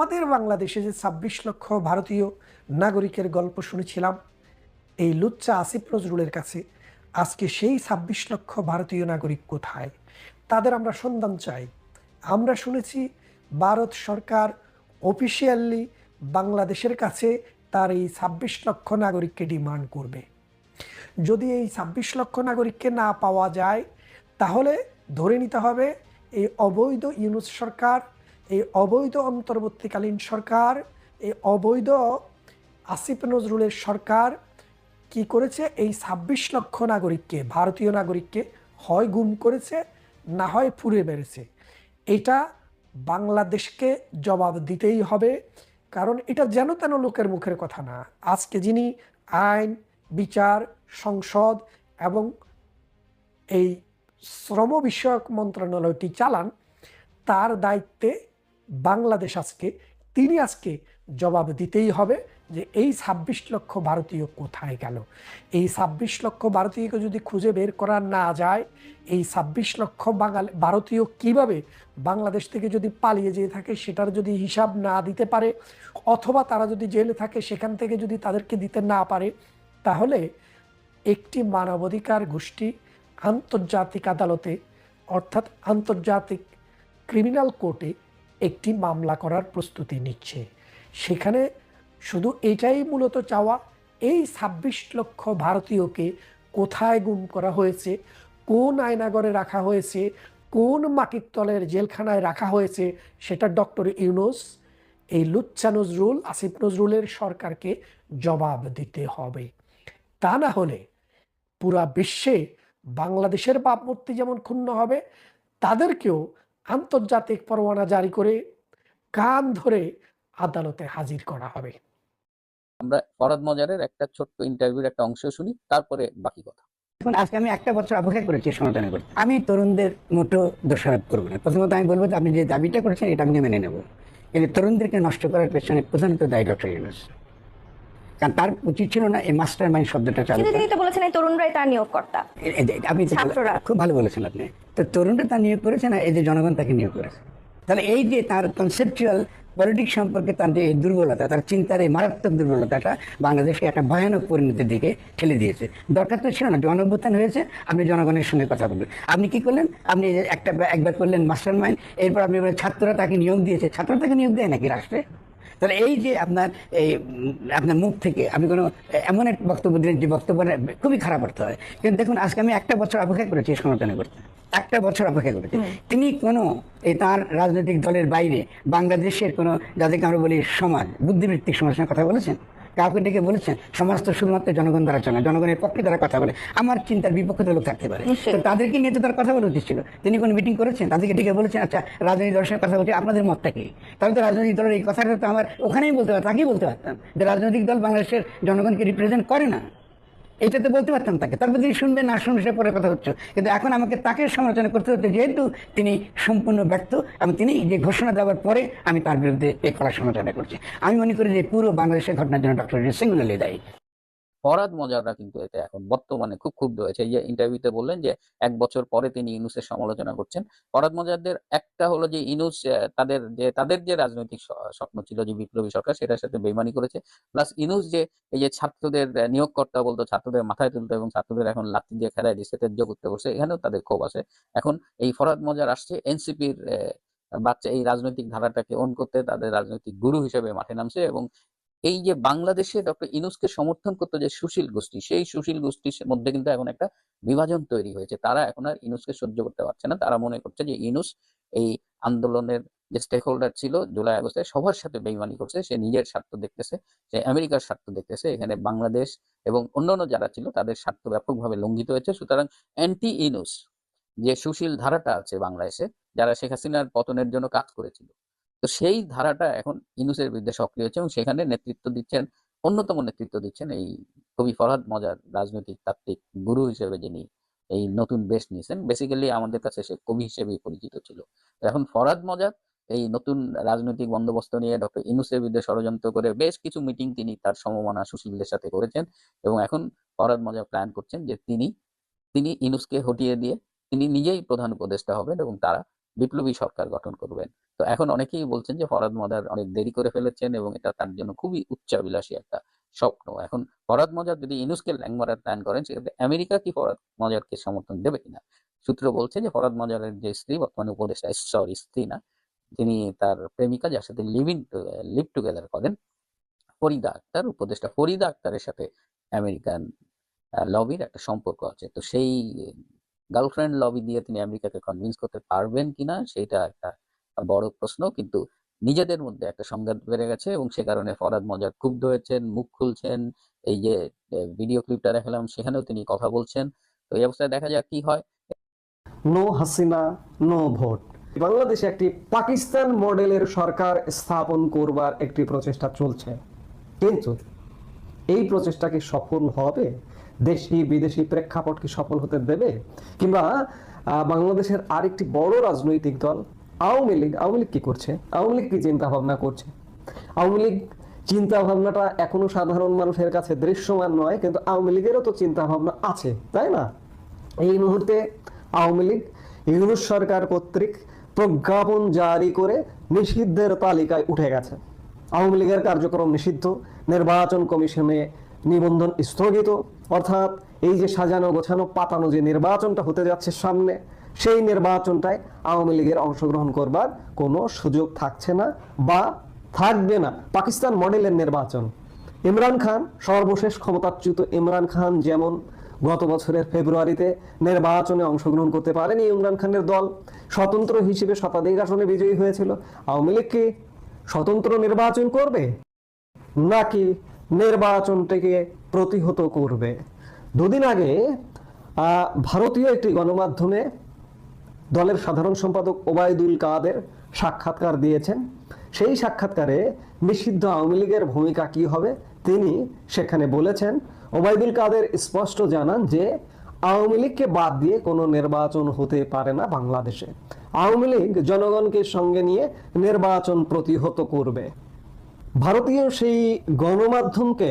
আমাদের বাংলাদেশে যে ছাব্বিশ লক্ষ ভারতীয় নাগরিকের গল্প শুনেছিলাম, এই লুচ্চা আসিফ নজরুলের কাছে, আজকে সেই ছাব্বিশ লক্ষ ভারতীয় নাগরিক কোথায়? তাদের আমরা সন্ধান চাই। আমরা শুনেছি ভারত সরকার অফিসিয়ালি বাংলাদেশের কাছে তার এই ছাব্বিশ লক্ষ নাগরিককে ডিমান্ড করবে। যদি এই ছাব্বিশ লক্ষ নাগরিককে না পাওয়া যায়, তাহলে ধরে নিতে হবে এই অবৈধ ইউনুস সরকার এই অবৈধ অন্তর্বর্তীকালীন সরকার, এই অবৈধ আসিফ নজরুলের সরকার কি করেছে? এই ছাব্বিশ লক্ষ নাগরিককে, ভারতীয় নাগরিককে হয় গুম করেছে, না হয় ফুরে মেরেছে। এটা বাংলাদেশকে জবাব দিতেই হবে, কারণ এটা যেন তেন লোকের মুখের কথা না। আজকে যিনি আইন, বিচার, সংসদ এবং এই শ্রম বিষয়ক মন্ত্রণালয়টি চালান, তার দায়িত্বে বাংলাদেশ আজকে, তিনি আজকে জবাব দিতেই হবে যে এই ছাব্বিশ লক্ষ ভারতীয় কোথায় গেল? এই ছাব্বিশ লক্ষ ভারতীয়কে যদি খুঁজে বের করা না যায়, এই ছাব্বিশ লক্ষ বাঙালি, ভারতীয় কীভাবে বাংলাদেশ থেকে যদি পালিয়ে যেয়ে থাকে সেটার যদি হিসাব না দিতে পারে, অথবা তারা যদি জেলে থাকে সেখান থেকে যদি তাদেরকে দিতে না পারে, তাহলে একটি মানবাধিকার গোষ্ঠী আন্তর্জাতিক আদালতে, অর্থাৎ আন্তর্জাতিক ক্রিমিনাল কোর্টে একটি মামলা করার প্রস্তুতি নিচ্ছে। সেখানে শুধু এটাই মূলত চাওয়া, এই ছাব্বিশ লক্ষ ভারতীয়কে কোথায় গুম করা হয়েছে, কোন আয়নাগরে রাখা হয়েছে, কোন মাটির তলের জেলখানায় রাখা হয়েছে, সেটা ডক্টর ইউনুস, এই লুচ্চা নজরুল, আসিফ নজরুলের সরকারকে জবাব দিতে হবে। তা না হলে পুরা বিশ্বে বাংলাদেশের ভাবমূর্তি যেমন ক্ষুণ্ণ হবে, তাদেরকেও আন্তর্জাতিক পরোয়ানা জারি করে কান ধরে আদালতে হাজির করা হবে। আমরা ফরাদ মজারের একটা ছোট্ট ইন্টারভিউর একটা অংশ শুনি তারপরে বাকি কথা। এখন আজকে আমি একটা বছর অপেক্ষা করেছি সমাধান করতে। আমি তরুণদের মোটো দোষারোপ করব না। প্রথমত আমি বলব যে আপনি যে দাবিটা করেছেন এটা আমি মেনে নেব। কিন্তু তরুণদেরকে নষ্ট করার পেছনে প্রধানত দায়ী ডক্টর ইউনুস। কারণ তার উচিত ছিল না এই মাস্টার মাইন্ড শব্দটা চালু তিনি তো বলেছেন এই তরুণরাই তার নিয়োগকর্তা। আপনি। খুব ভালো বলেছেন আপনি। তো তরুণরা তার নিয়োগ করেছে না এই যে জনগণ তাকে নিয়োগ করেছে। তাহলে এই যে তার কনসেপচুয়াল পলিটিক্স সম্পর্কে তার যে দুর্বলতা তার চিন্তার এই মারাত্মক দুর্বলতাটা বাংলাদেশকে একটা ভয়ানক পরিণতির দিকে ঠেলে দিয়েছে। দরকার তো ছিল না জনঅভ্যুত্থান হয়েছে আপনি জনগণের সঙ্গে কথা বলবেন আপনি কি করলেন? আপনি একটা একবার করলেন মাস্টার মাইন্ড এরপর আপনি ছাত্ররা তাকে নিয়োগ দিয়েছে। ছাত্ররা তাকে নিয়োগ দেয় নাকি রাষ্ট্রে? তাহলে এই যে আপনার এই আপনার মুখ থেকে আমি কোনো এমন এক বক্তব্য দিলেন যে বক্তব্য খুবই খারাপ অর্থ হয়। কিন্তু দেখুন আজকে আমি একটা বছর অপেক্ষা করেছি সমাধান করতে। একটা বছর অপেক্ষা করেছি। তিনি কোনো এই তার রাজনৈতিক দলের বাইরে বাংলাদেশের কোনো যাদেরকে আমরা বলি সমাজ বুদ্ধিবৃত্তিক সমাজের কথা বলেছেন? কাউকে ডেকে বলেছেন সমাজ তো শুধুমাত্র জনগণ দ্বারা চলে জনগণের পক্ষে তারা কথা বলে। আমার চিন্তার বিপক্ষে তো লোক থাকতে পারে। তাদেরকে নিয়ে তো তার কথা বলে উচিত ছিল। তিনি কোনো মিটিং করেছেন? তাদেরকে ডেকে বলেছেন আচ্ছা রাজনৈতিক দর্শনের কথা বলছে আপনাদের মতটা কি? তাহলে তো রাজনৈতিক দলের এই কথাটা তো আমার ওখানেই বলতে পারতাম তাকেই বলতে পারতাম যে রাজনৈতিক দল বাংলাদেশের জনগণকে রিপ্রেজেন্ট করে না। এটা তো বলতে পারতাম তাকে। তারপর তিনি শুনবেন না শুনবে, সে পরে কথা হচ্ছে। কিন্তু এখন আমাকে তাকে সমালোচনা করতে হচ্ছে, যেহেতু তিনি সম্পূর্ণ ব্যর্থ, এবং তিনি যে ঘোষণা দেওয়ার পরে আমি তার বিরুদ্ধে এই কড়া সমালোচনা করছি। আমি মনে করি যে পুরো বাংলাদেশের ঘটনার জন্য ডক্টর সিঙ্গুলারলি দায়ী। ফরাদ মজাররা কিন্তু এতে এখন বর্তমানে খুব ক্ষুব্ধ হয়েছে। এই যে ইন্টারভিউতে বললেন যে, এক বছর পরে তিনি ইনুসের সমালোচনা করছেন। ফরাদ মজারদের একটা হলো যে ইনুস তাদের যে তাদের যে রাজনৈতিক স্বপ্ন ছিল যে, বিপ্লবী সরকার, সেটার সাথে বেইমানি করেছে। প্লাস ইনুস যে, এই যে ছাত্রদের নিয়োগকর্তা বলতো, ছাত্রদের মাথায় তুলতো এবং ছাত্রদের এখন লাঠি দিয়ে খেলায় দিচ্ছে তেজ্য করতে বসে, এখানেও তাদের ক্ষোভ আছে। এখন এই ফরাদ মজার আসছে, এনসিপির বাচ্চা এই রাজনৈতিক ধারাটাকে অন করতে, তাদের রাজনৈতিক গুরু হিসেবে মাঠে নামছে এবং এই যে বাংলাদেশে ডক্টর ইনুসকে সমর্থন করতো যে সুশীল গোষ্ঠী, সেই সুশীল গোষ্ঠীর মধ্যে কিন্তু এখন একটা বিভাজন তৈরি হয়েছে। তারা এখন আর ইনুসকে সহ্য করতে পারছে না। তারা মনে করছে যে ইনুস এই আন্দোলনের যে স্টেক হোল্ডার ছিল জুলাই আগস্টে সবার সাথে বেইমানি করছে। সে নিজের স্বার্থ দেখতেছে, সে আমেরিকার স্বার্থ দেখতেছে। এখানে বাংলাদেশ এবং অন্যান্য যারা ছিল তাদের স্বার্থ ব্যাপকভাবে লঙ্ঘিত হয়েছে। সুতরাং অ্যান্টি ইনুস যে সুশীল ধারাটা আছে বাংলাদেশে, যারা শেখ হাসিনার পতনের জন্য কাজ করেছিল তো সেই ধারাটা এখন ইনুসের বিরুদ্ধে সক্রিয় হচ্ছে এবং সেখানে নেতৃত্ব দিচ্ছেন, অন্যতম নেতৃত্ব দিচ্ছেন এই কবি ফরহাদ মজার রাজনৈতিক তাত্ত্বিক গুরু হিসেবে যিনি এই নতুন বেশ নিয়েছেন। বেসিক্যালি আমাদের কাছে সে কবি হিসেবেই পরিচিত ছিল। এখন ফরহাদ মজার এই নতুন রাজনৈতিক বন্দোবস্ত নিয়ে ডক্টর ইনুসের বিরুদ্ধে ষড়যন্ত্র করে বেশ কিছু মিটিং তিনি তার সমমনা সুশীলদের সাথে করেছেন এবং এখন ফরহাদ মজা প্ল্যান করছেন যে তিনি তিনি ইনুসকে হটিয়ে দিয়ে তিনি নিজেই প্রধান উপদেষ্টা হবেন এবং তারা বিপ্লবী সরকার গঠন করবেন। তো এখন অনেকেই বলছেন যে ফরাদ মজার অনেক দেরি করে ফেলেছেন এবং এটা তার জন্য খুবই উচ্চাবিলাসী একটা স্বপ্ন। এখন ফরাদ মজার যদি ইনুসকে ল্যাং মারার প্ল্যান করেন, সেক্ষেত্রে আমেরিকা কি ফরাদ মজারকে সমর্থন দেবে কিনা? সূত্র বলছে যে ফরাদ মজারের যে স্ত্রী, বর্তমানে উপদেষ্টা সরি, স্ত্রী না, তিনি তার প্রেমিকা যার সাথে লিভ লিভিং লিভ টুগেদার করেন, ফরিদা আক্তার, উপদেষ্টা ফরিদা আক্তারের সাথে আমেরিকান লবির একটা সম্পর্ক আছে। তো সেই গার্লফ্রেন্ড লবি দিয়ে তিনি আমেরিকাকে কনভিন্স করতে পারবেন কিনা সেটা একটা বড় প্রশ্ন। কিন্তু নিজেদের মধ্যে একটা সংঘাত বেড়ে গেছে এবং সে কারণে ফরাদ মজার ক্ষুব্ধ হয়েছেন, মুখ খুলছেন। এই যে ভিডিও ক্লিপটা দেখালাম, সেখানেও তিনি কথা বলছেন। তো এই অবস্থায় দেখা যাক কি হয়। No Hasina, no vote. বাংলাদেশে একটি পাকিস্তান মডেলের সরকার স্থাপন করবার একটি প্রচেষ্টা চলছে। কিন্তু এই প্রচেষ্টা কি সফল হবে? দেশি, বিদেশি প্রেক্ষাপট কি সফল হতে দেবে? কিংবা বাংলাদেশের আরেকটি বড় রাজনৈতিক দল আওয়ামী লীগ আওয়ামী লীগ কি করছে? আওয়ামী লীগ কি চিন্তা ভাবনা করছে? আওয়ামী লীগ চিন্তা ভাবনাটা এখনও সাধারণ মানুষের কাছে দৃশ্যমান নয়, কিন্তু আওয়ামী লীগেরও তো চিন্তা ভাবনা আছে, তাই না? এই মুহূর্তে আওয়ামী লীগ ইউনুস সরকার কর্তৃক প্রজ্ঞাপন জারি করে নিষিদ্ধের তালিকায় উঠে গেছে। আওয়ামী লীগের কার্যক্রম নিষিদ্ধ, নির্বাচন কমিশনে নিবন্ধন স্থগিত। অর্থাৎ এই যে সাজানো, গোছানো, পাতানো যে নির্বাচনটা হতে যাচ্ছে সামনে, সেই নির্বাচনটায় আওয়ামী লীগের অংশগ্রহণ করবার কোনো সুযোগ থাকছে না বা থাকবে না। পাকিস্তান মডেলের নির্বাচন। ইমরান খান, সর্বশেষ ক্ষমতাচ্যুত ইমরান খান যেমন গত বছরের ফেব্রুয়ারিতে নির্বাচনে অংশগ্রহণ করতে পারেনি ইমরান খানের দল, স্বতন্ত্র হিসেবে শতাধিক আসনে বিজয়ী হয়েছিল। আওয়ামী লীগ কি স্বতন্ত্র নির্বাচন করবে? নাকি নির্বাচনটিকে প্রতিহত করবে। দুদিন আগে ভারতীয় একটি গণমাধ্যমে দলের সাধারণ সম্পাদক ওবায়দুল কাদের সাক্ষাৎকার দিয়েছেন। সেই সাক্ষাৎকারে নিষিদ্ধ আওয়ামী লীগের ভূমিকা কি হবে তিনি সেখানে বলেছেন। ওবায়দুল কাদের স্পষ্ট জানান যে, আওয়ামী লীগকে বাদ দিয়ে কোনো নির্বাচন হতে পারে না বাংলাদেশে। আওয়ামী লীগ জনগণকে সঙ্গে নিয়ে নির্বাচন প্রতিহত করবে। ভারতীয় সেই গণমাধ্যমকে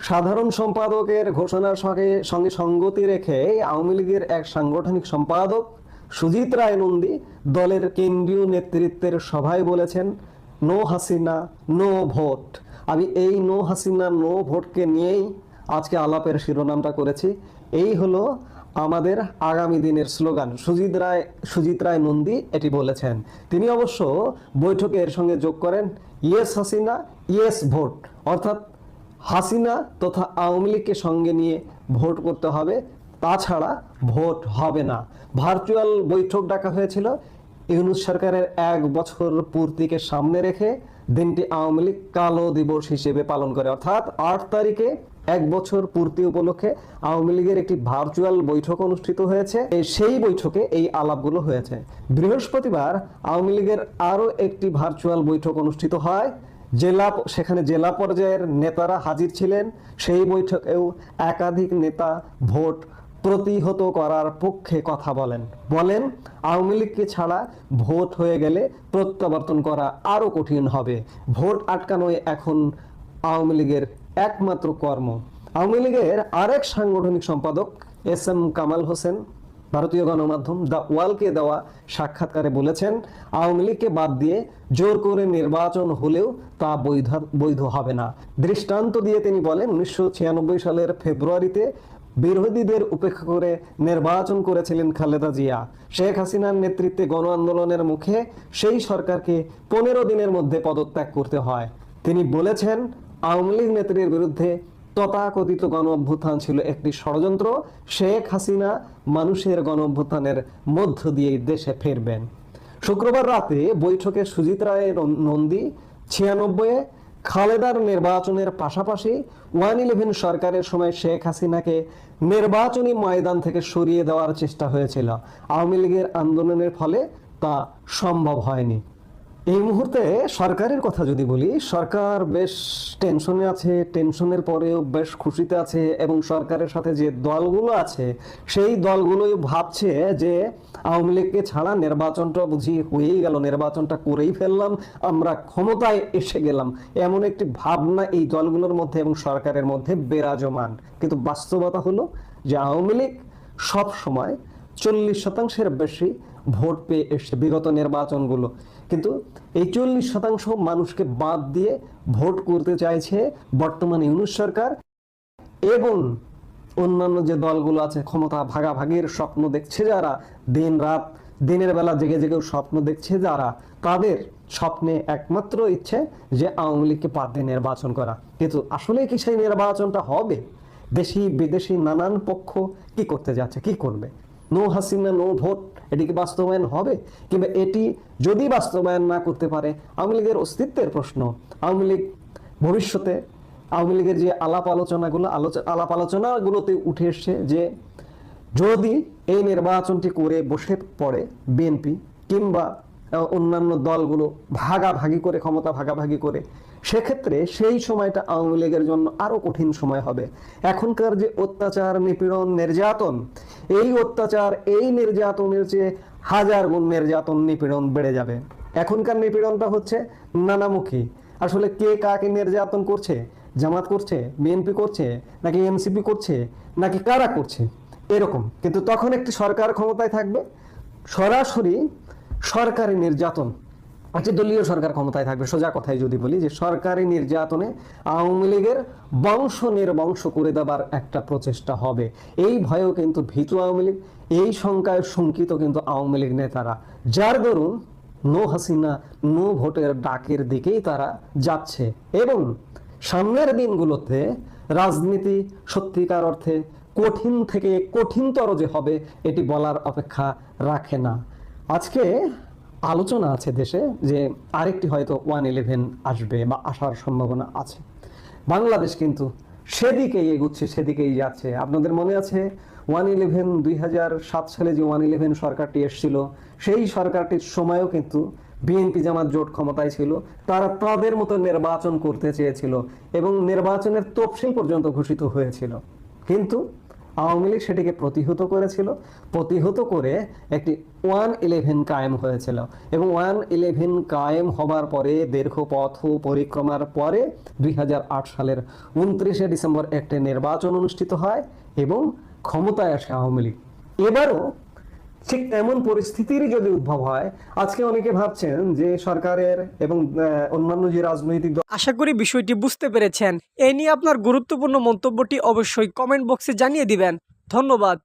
সাধারণ সম্পাদকের ঘোষণার সঙ্গে সঙ্গে সঙ্গতি রেখে আওয়ামী লীগের এক সাংগঠনিক সম্পাদক সুজিত রায় নন্দী দলের কেন্দ্রীয় নেতৃত্বের সভায় বলেছেন, নো হাসিনা, নো ভোট। আমি এই নো হাসিনা, নো ভোটকে নিয়েই আজকে আলাপের শিরোনামটা করেছি। এই হলো আমাদের আগামী দিনের স্লোগান, সুজিত রায় সুজিত রায় নন্দী এটি বলেছেন। তিনি অবশ্য বৈঠকে এর সঙ্গে যোগ করেন, ইয়েস হাসিনা, ইয়েস ভোট। অর্থাৎ হাসিনা তথা আওয়ামী লীগকে সঙ্গে নিয়ে ভোট করতে হবে, তাছাড়া ভোট হবে না। ভার্চুয়াল বৈঠক ডাকা হয়েছিল, ইউনুস সরকারের এক বছর পূর্তিকে সামনে রেখে দিনটি আওয়ামী লীগ কালো দিবস হিসেবে পালন করে। অর্থাৎ আট তারিখে এক বছর পূর্তি উপলক্ষে আওয়ামী লীগের একটি ভার্চুয়াল বৈঠক অনুষ্ঠিত হয়েছে। সেই বৈঠকে এই আলাপগুলো হয়েছে। বৃহস্পতিবার আওয়ামী লীগের আরও একটি ভার্চুয়াল বৈঠক অনুষ্ঠিত হয়। জেলা সেখানে জেলা পর্যায়ের নেতারা হাজির ছিলেন। সেই বৈঠকেও একাধিক নেতা ভোট প্রতিহত করার পক্ষে কথা বলেন। বলেন, আওয়ামী লীগকে ছাড়া ভোট হয়ে গেলে প্রত্যাবর্তন করা আরও কঠিন হবে। ভোট আটকানোই এখন আওয়ামী লীগের একমাত্র কর্ম। আওয়ামী লীগের আরেক সাংগঠনিক সম্পাদক এস এম কামাল হোসেন ভারতীয় গণমাধ্যম দ্য ওয়ালকে দেওয়া সাক্ষাৎকারে বলেছেন, আওয়ামী লীগকে বাদ দিয়ে জোর করে নির্বাচন হলেও তা বৈধ বৈধ হবে না। দৃষ্টান্ত দিয়ে তিনি বলেন, উনিশশো ছিয়ানব্বই সালের ফেব্রুয়ারিতে বিরোধীদের উপেক্ষা করে নির্বাচন করেছিলেন খালেদা জিয়া। শেখ হাসিনার নেতৃত্বে গণ আন্দোলনের মুখে সেই সরকারকে পনেরো দিনের মধ্যে পদত্যাগ করতে হয়। তিনি বলেছেন আওয়ামী লীগ নেত্রীর বিরুদ্ধে তথাকথিত গণ অভ্যুত্থান ছিল একটি ষড়যন্ত্র। শেখ হাসিনা মানুষের গণ অভ্যুত্থানের মধ্য দিয়ে দেশে ফিরবেন। শুক্রবার রাতে বৈঠকে সুজিত রায়ের নন্দী ছিয়ানব্বই খালেদার নির্বাচনের পাশাপাশি ওয়ান ইলেভেন সরকারের সময় শেখ হাসিনাকে নির্বাচনী ময়দান থেকে সরিয়ে দেওয়ার চেষ্টা হয়েছিল। আওয়ামী লীগের আন্দোলনের ফলে তা সম্ভব হয়নি। এই মুহূর্তে সরকারের কথা যদি বলি, সরকার বেশ টেনশনে আছে টেনশনের পরেও বেশ খুশিতে আছে এবং সরকারের সাথে যে দলগুলো আছে, সেই দলগুলোই ভাবছে যে আওয়ামী লীগকে ছাড়া নির্বাচনটা বুঝি হয়েই গেল, নির্বাচনটা করেই ফেললাম, আমরা ক্ষমতায় এসে গেলাম। এমন একটি ভাবনা এই দলগুলোর মধ্যে এবং সরকারের মধ্যে বিরাজমান। কিন্তু বাস্তবতা হলো যে আওয়ামী লীগ সবসময় চল্লিশ শতাংশের বেশি ভোট পেয়ে এসছে বিগত নির্বাচনগুলো। কিন্তু এই চল্লিশ শতাংশ মানুষকে বাদ দিয়ে ভোট করতে চাইছে বর্তমান ইউনুস সরকার এবং অন্যান্য যে দলগুলো আছে, ক্ষমতা ভাগাভাগির স্বপ্ন দেখছে যারা, দিন রাত, দিনের বেলা জেগে জেগেও স্বপ্ন দেখছে যারা, তাদের স্বপ্নে একমাত্র ইচ্ছে যে আওয়ামী লীগকে দিয়ে নির্বাচন করা। কিন্তু আসলে কি সেই নির্বাচনটা হবে? দেশি বিদেশি নানান পক্ষ কি করতে যাচ্ছে, কি করবে? নো হাসিনা নো ভোট, এটি কি বাস্তবায়ন হবে? কিংবা এটি যদি বাস্তবায়ন না করতে পারে, আওয়ামী লীগের অস্তিত্বের প্রশ্ন। আওয়ামী লীগ ভবিষ্যতে, আওয়ামী লীগের যে আলাপ আলোচনাগুলো আলোচনা আলাপ আলোচনাগুলোতে উঠে এসছে যে যদি এই নির্বাচনটি করে বসে পড়ে বিএনপি কিংবা অন্যান্য দলগুলো ভাগাভাগি করে, ক্ষমতা ভাগাভাগি করে সেক্ষেত্রে সেই সময়টা আওয়ামী লীগের জন্য আরও কঠিন সময় হবে। এখনকার যে অত্যাচার, নিপীড়ন, নির্যাতন, এই অত্যাচার, এই নির্যাতনের চেয়ে হাজার গুণ নির্যাতন, নিপীড়ন বেড়ে যাবে। এখনকার নিপীড়নটা হচ্ছে নানামুখী। আসলে কে কাকে নির্যাতন করছে? জামাত করছে? বিএনপি করছে? নাকি এনসিপি করছে? নাকি কারা করছে? এরকম। কিন্তু তখন একটি সরকার ক্ষমতায় থাকবে। সরাসরি সরকারি নির্যাতন। একটি দলীয় সরকার ক্ষমতায় থাকবে, সোজা কথায় যদি বলি যে সরকারি নির্যাতনে আওয়ামী লীগের বংশ নির্বংশ করে দেবার একটা প্রচেষ্টা হবে। এই ভয়েও কিন্তু ভীতু আওয়ামী লীগ, এই শঙ্কায় শঙ্কিত কিন্তু আওয়ামী লীগ নেতারা। যার দরুন নো হাসিনা, নো ভোটের ডাকের দিকেই তারা যাচ্ছে এবং সামনের দিনগুলোতে রাজনীতি সত্যিকার অর্থে কঠিন থেকে কঠিনতর যে হবে, এটি বলার অপেক্ষা রাখে না। আজকে আলোচনা আছে দেশে যে আরেকটি হয়তো ওয়ান ইলেভেন আসবে বা আসার সম্ভাবনা আছে। বাংলাদেশ কিন্তু সেদিকেই এগুচ্ছে, সেদিকেই যাচ্ছে। আপনাদের মনে আছে ওয়ান ইলেভেন দুই হাজার সাত সালে যে ওয়ান ইলেভেন সরকারটি এসেছিল, সেই সরকারটির সময়ও কিন্তু বিএনপি জামাত জোট ক্ষমতায় ছিল। তারা তাদের মতো নির্বাচন করতে চেয়েছিল এবং নির্বাচনের তফসিল পর্যন্ত ঘোষিত হয়েছিল। কিন্তু আওয়ামী লীগ সেটিকে প্রতিহত করেছিল। প্রতিহত করে একটি ওয়ান ইলেভেন কায়েম হয়েছিল। এবং ওয়ান ইলেভেন কায়েম হবার পরে, দীর্ঘ পথ পরিক্রমার পরে দুই হাজার আট সালের উনত্রিশে ডিসেম্বর একটি নির্বাচন অনুষ্ঠিত হয় এবং ক্ষমতায় আসে আওয়ামী লীগ। এবারও ঠিক এমন পরিস্থিতির যদি উদ্ভব হয়, আজকে অনেকে ভাবছেন যে সরকারের এবং অন্যান্য যে রাজনৈতিক দল আশা করি বিষয়টি বুঝতে পেরেছেন। এ নিয়ে আপনার গুরুত্বপূর্ণ মন্তব্যটি অবশ্যই কমেন্ট বক্সে জানিয়ে দিবেন। ধন্যবাদ।